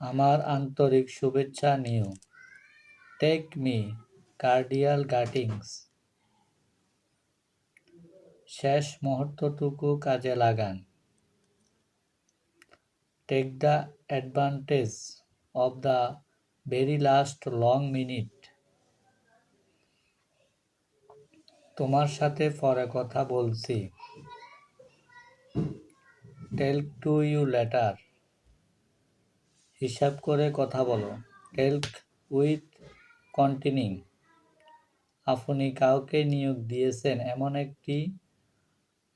আমার আন্তরিক শুভেচ্ছা নিও। টেক মি কার্ডিয়াল গাটিংস শেষ মুহূর্তটুকু কাজে লাগান। Take the advantage of the very last long minute তোমার সাথে পরে কথা বলছি। টেল টু ইউ লেটার হিসাব করে কথা বলো। টেলক উইথ কন্টিনিউ আপনি কাউকে নিয়োগ দিয়েছেন, এমন একটি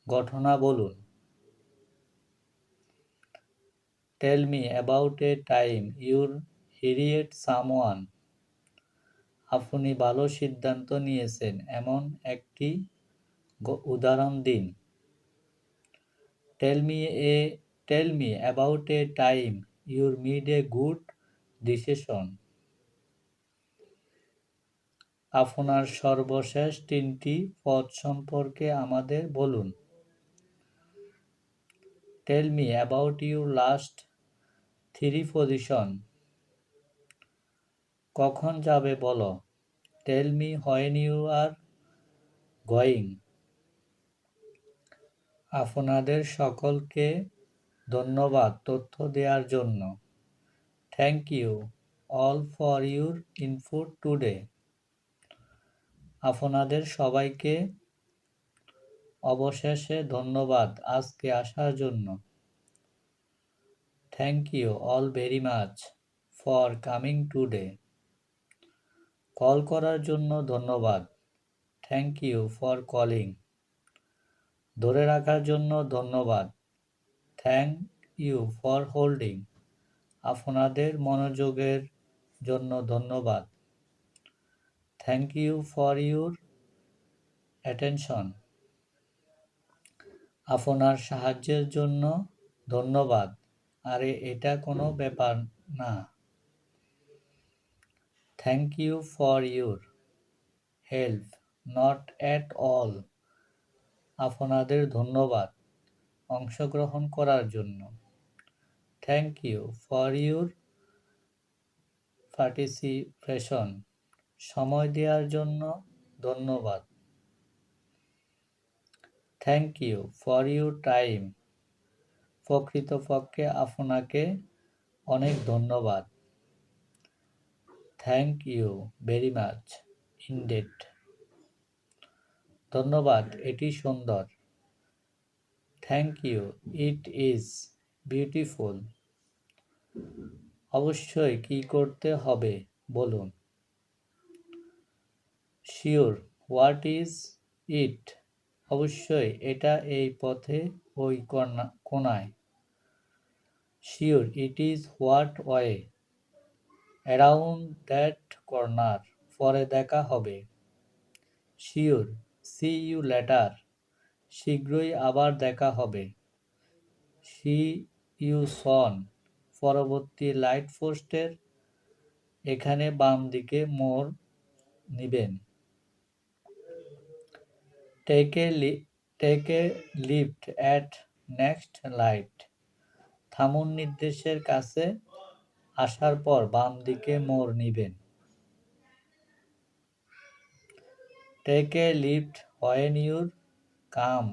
ঘটনা বলুন। Tell me about a time your hired someone আপনি ভালো সিদ্ধান্ত নিয়েছেন, এমন একটি উদাহরণ দিন। Tell me a tell me about a time your made a good decision. আপনার সর্বশেষ তিনটি পদ সম্পর্কে আমাদের বলুন। Tell me about your last three position কখন যাবে বলো? Tell me when you are going আপনাদের সকলকে ধন্যবাদ তথ্য দেওয়ার জন্য। Thank you all for your input today আপনাদের সবাইকে অবশেষে ধন্যবাদ আজকে আসার জন্য। Thank you all very much for coming today call করার জন্য ধন্যবাদ। থ্যাংক ইউ ফর কলিং ধরে রাখার জন্য ধন্যবাদ। Thank you for holding. আপনাদের মনোযোগের জন্য ধন্যবাদ। Thank you for your attention. আপনার সাহায্যের জন্য ধন্যবাদ। আরে, এটা কোনো ব্যাপার না। Thank you for your help, not at all. আপনাদের ধন্যবাদ। অংশগ্রহণ করার জন্য। Thank you for your participation সময় দেওয়ার জন্য ধন্যবাদ। Thank you for your time প্রকৃতপক্ষে আপনাকে অনেক ধন্যবাদ। Thank you very much indeed ধন্যবাদ, এটি সুন্দর। Thank you it is beautiful অবশ্যই কি করতে হবে? বলুন। শিওর হোয়াট ইজ ইট অবশ্যই এটা এই পথে, ওই কোনায়। Sure it is what way around that corner পরে দেখা হবে। শিওর সি ইউ লেটার শীঘ্রই আবার দেখা হবে। সি ইউ সন, পরবর্তী লাইট পোস্টের এখানে বাম দিকে মোড় নিবেন। Take a take a left at next light থামুন নির্দেশের কাছে আসার পর বাম দিকে মোড় নিবেন। Take a left when you're come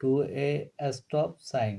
to a stop sign